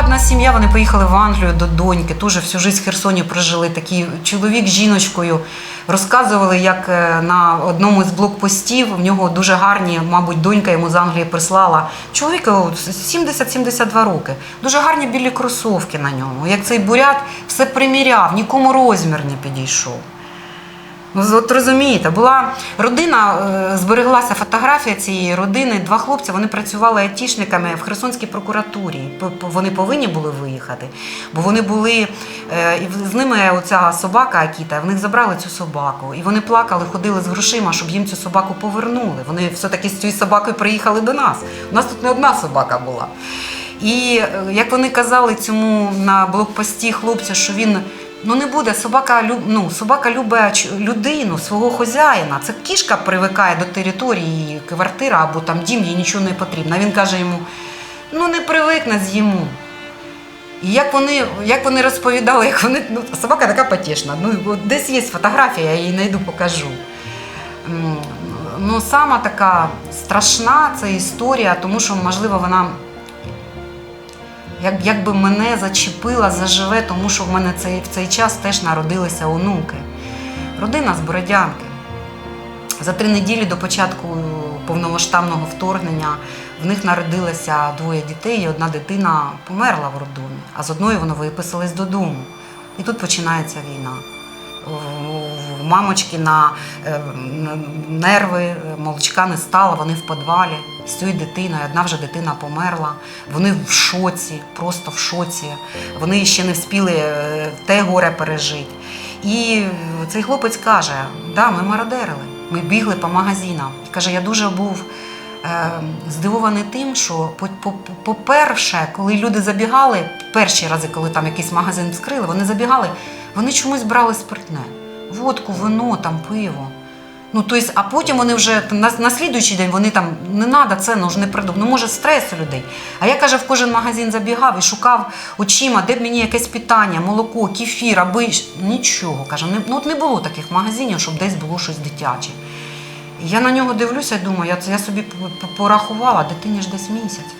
одна сім'я, вони поїхали в Англію до доньки, теж всю життя в Херсоні прожили. Такий чоловік з жіночкою розказували, як е, на одному з блокпостів в нього дуже гарні, мабуть, донька йому з Англії прислала. Чоловіка 70-72 роки. Дуже гарні білі кросовки на ньому. Як цей бурят все приміряв, нікому розмір не підійшов. Ну, от розумієте, була родина, е, збереглася фотографія цієї родини. Два хлопці вони працювали айтішниками в Херсонській прокуратурі. Вони повинні були виїхати, бо вони були е, і з ними оця собака Акіта. В них забрали цю собаку, і вони плакали, ходили з грошима, щоб їм цю собаку повернули. Вони все-таки з цією собакою приїхали до нас. У нас тут не одна собака була. І е, як вони казали цьому на блокпості хлопцю, що він ну не буде, собака ну, собака любить людину, свого хазяїна. Це кішка привикає до території, квартира або там дім, їй нічого не потрібно. Він каже йому: ну не привикне з'їму. І як вони, як вони розповідали, як вони. Ну, собака така потішна. Ну, десь є фотографія, я її знайду, покажу. Ну, сама така страшна ця історія, тому що, можливо, вона як, якби мене зачепила заживе, тому що в мене цей, в цей час теж народилися онуки. Родина з Бородянки. За три неділі до початку повномасштабного вторгнення в них народилося двоє дітей, і одна дитина померла в роддомі, а з одної вони виписались додому. І тут починається війна. Мамочки на е, нерви, е, молочка не стало, вони в підвалі з цією дитиною. Одна вже дитина померла. Вони в шоці, просто в шоці. Вони ще не встигли е, те горе пережити. І цей хлопець каже: да, ми мародерили, ми бігли по магазинам. Каже, я дуже був е, здивований тим, що, по- по- по-перше, коли люди забігали, перші рази, коли там якийсь магазин вскрили, вони забігали, вони чомусь брали спиртне. Водку, вино, там, пиво. Ну, то есть, а потім вони вже на, на слідуючий день вони там не треба це, ну ж не придумав. Ну, може, стрес у людей. А я каже, в кожен магазин забігав і шукав очима, де б мені якесь питання, молоко, кефір, аби нічого. Каже, не, ну от не було таких магазинів, щоб десь було щось дитяче. Я на нього дивлюся і думаю, я, я собі порахувала, дитині ж десь місяць.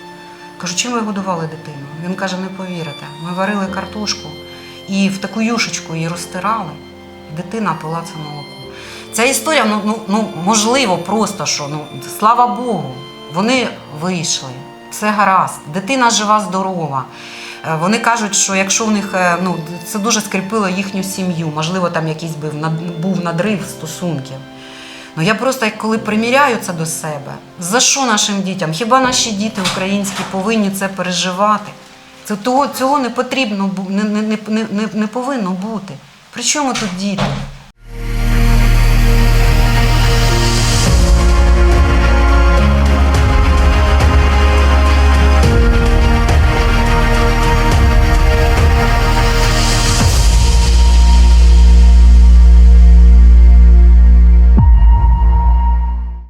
Кажу, чим ви годували дитину? Він каже, не повірите. Ми варили картошку і в таку юшечку її розтирали, дитина пила це молоко. Ця історія, ну, ну, ну можливо, просто що, ну, слава Богу, вони вийшли, все гаразд, дитина жива, здорова. Е, Вони кажуть, що якщо в них е, ну, це дуже скріпило їхню сім'ю, можливо, там якийсь був, над- був надрив стосунків. Ну я просто коли приміряю це до себе, за що нашим дітям? Хіба наші діти українські повинні це переживати? Це того, цього не потрібно не, не, не, не, повинно бути. При чому тут діти?